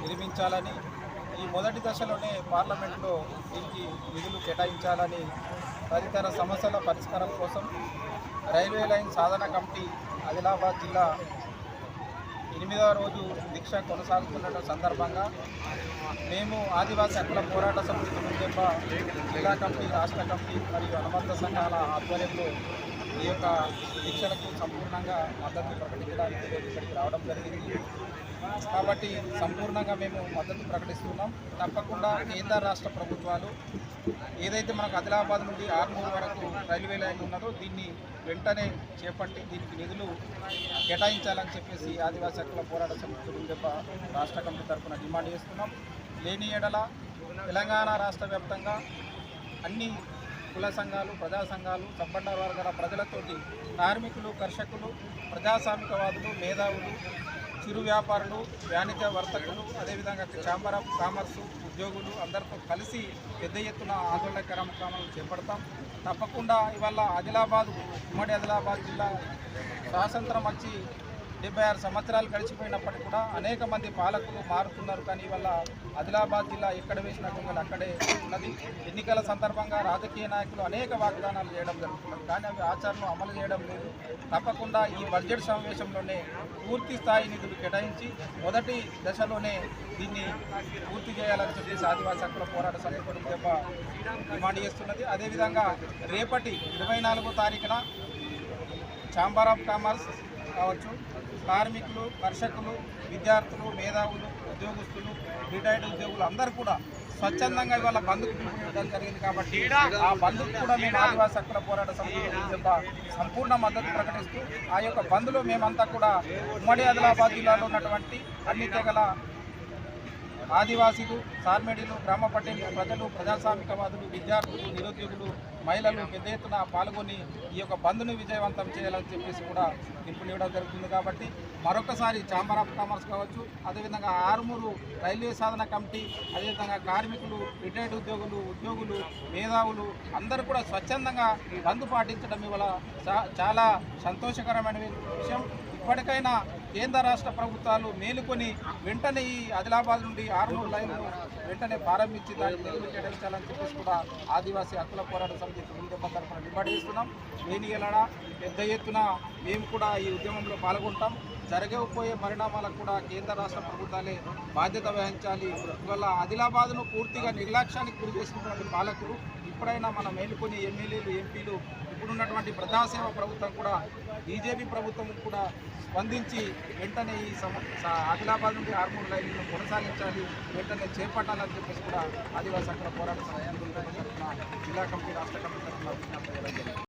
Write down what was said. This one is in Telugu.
నిర్మించాలని ఈ మొదటి దశలోనే పార్లమెంట్లో దీనికి నిధులు కేటాయించాలని తదితర సమస్యల పరిష్కారం కోసం రైల్వే లైన్ సాధన కమిటీ ఆదిలాబాద్ జిల్లా ఎనిమిదవ రోజు దీక్ష కొనసాగుతున్న సందర్భంగా మేము ఆదివాసీ హక్కుల పోరాట సమితి ముందెంబ జిల్లా కమిటీ రాష్ట్ర కమిటీ మరియు అనుబంధ సంఘాల ఆధ్వర్యంలో ఈ యొక్క దీక్షలకు సంపూర్ణంగా మద్దతు ప్రకటించడానికి ఇక్కడికి రావడం జరిగింది. కాబట్టి సంపూర్ణంగా మేము మద్దతు ప్రకటిస్తున్నాం. తప్పకుండా కేంద్ర రాష్ట్ర ప్రభుత్వాలు ఏదైతే మనకు ఆదిలాబాద్ నుండి ఆర్మూరు వరకు రైల్వే లైన్ ఉన్నదో దీన్ని వెంటనే చేపట్టి దీనికి నిధులు కేటాయించాలని చెప్పేసి ఆదివాసీ హక్కుల పోరాట సమితి ముందెప్ప రాష్ట్ర కమిటీ తరఫున డిమాండ్ చేస్తున్నాం. లేని ఎడల తెలంగాణ రాష్ట్ర వ్యాప్తంగా అన్ని కుల సంఘాలు ప్రజా సంఘాలు సంపన్న వర్గాల ప్రజలతోటి కార్మికులు కర్షకులు ప్రజాస్వామికవాదులు మేధావులు చిరు వ్యాపారులు వాణిజ్య వర్తకులు అదేవిధంగా ఛాంబర్ ఆఫ్ కామర్స్ ఉద్యోగులు అందరితో కలిసి పెద్ద ఎత్తున ఆందోళన కార్యక్రమాలను చేపడతాం. తప్పకుండా ఇవాళ ఆదిలాబాద్ ఉమ్మడి ఆదిలాబాద్ జిల్లా స్వాతంత్రం వచ్చి డెబ్బై ఆరు సంవత్సరాలు గడిచిపోయినప్పటికీ కూడా అనేక మంది పాలకులు మారుతున్నారు. కానీ ఇవాళ ఆదిలాబాద్ జిల్లా ఎక్కడ వేసిన గొంగలు అక్కడే ఉన్నది. ఎన్నికల సందర్భంగా రాజకీయ నాయకులు అనేక వాగ్దానాలు చేయడం జరుగుతున్నారు కానీ అవి ఆచరణలో అమలు చేయడం లేదు. తప్పకుండా ఈ బడ్జెట్ సమావేశంలోనే పూర్తి స్థాయి నిధులు కేటాయించి మొదటి దశలోనే దీన్ని పూర్తి చేయాలని చెప్పేసి ఆదివాసీ హక్కుల పోరాట సమితి దెబ్బ డిమాండ్ చేస్తున్నది. అదేవిధంగా రేపటి ఇరవై నాలుగో తారీఖున ఛాంబర్ ఆఫ్ కామర్స్ కావచ్చు. కార్మికులు కర్షకులు విద్యార్థులు మేధావులు ఉద్యోగస్తులు రిటైర్డ్ ఉద్యోగులు అందరూ కూడా స్వచ్ఛందంగా ఇవాళ బంధుకు పిలుపునివ్వడం జరిగింది కాబట్టి ఆ బంధుకు కూడా మేము ఆదివాసీ హక్కుల పోరాట సమితి సంపూర్ణ మద్దతు ప్రకటిస్తూ ఆ యొక్క బంధులో మేమంతా కూడా ఉమ్మడి ఆదిలాబాద్ జిల్లాలో ఉన్నటువంటి అన్ని తెగల ఆదివాసీలు సార్మెడీలు గ్రామ పట్టణ ప్రజలు ప్రజాస్వామికవాదులు విద్యార్థులు నిరుద్యోగులు మహిళలు పెద్ద ఎత్తున పాల్గొని ఈ యొక్క బంద్ను విజయవంతం చేయాలని చెప్పేసి కూడా పిలుపునివ్వడం జరుగుతుంది కాబట్టి మరొకసారి ఛాంబర్ ఆఫ్ కామర్స్ కావచ్చు అదేవిధంగా ఆరుమూరు రైల్వే సాధన కమిటీ అదేవిధంగా కార్మికులు రిటైర్డ్ ఉద్యోగులు ఉద్యోగులు మేధావులు అందరూ కూడా స్వచ్ఛందంగా ఈ బంద్ పాటించడం ఇవాళ చా- చాలా సంతోషకరమైన విషయం. ఇప్పటికైనా కేంద్ర రాష్ట్ర ప్రభుత్వాలు మేలుకొని వెంటనే ఈ ఆదిలాబాద్ నుండి ఆర్మూర్ లైన్ వెంటనే ప్రారంభించి దాన్ని నిధులు కేటాయించాలని చెప్పేసి కూడా ఆదివాసీ హక్కుల పోరాట సమితి ముందెబ్బ తరఫున డిమాండ్ లేని ఎలాడా పెద్ద ఎత్తున మేము కూడా ఈ ఉద్యమంలో పాల్గొంటాం. జరగకపోయే పరిణామాలకు కూడా కేంద్ర రాష్ట్ర ప్రభుత్వాలే బాధ్యత వహించాలి. ఇవాళ ఆదిలాబాద్ను పూర్తిగా నిర్లక్ష్యానికి గురి చేసినటువంటి పాలకులు ఇప్పుడైనా మన మేలుకొని ఎమ్మెల్యేలు ఎంపీలు ఇప్పుడున్నటువంటి ప్రజాసేవ ప్రభుత్వం కూడా బీజేపీ ప్రభుత్వం కూడా స్పందించి వెంటనే ఈ సమ ఆదిలాబాద్ నుండి ఆర్మూర్ లైన్ను కొనసాగించాలి వెంటనే చేపట్టాలని చెప్పేసి కూడా ఆదివాసీ అక్కడ పోరాట సహాయం జిల్లా కమిటీ రాష్ట్ర కమిటీ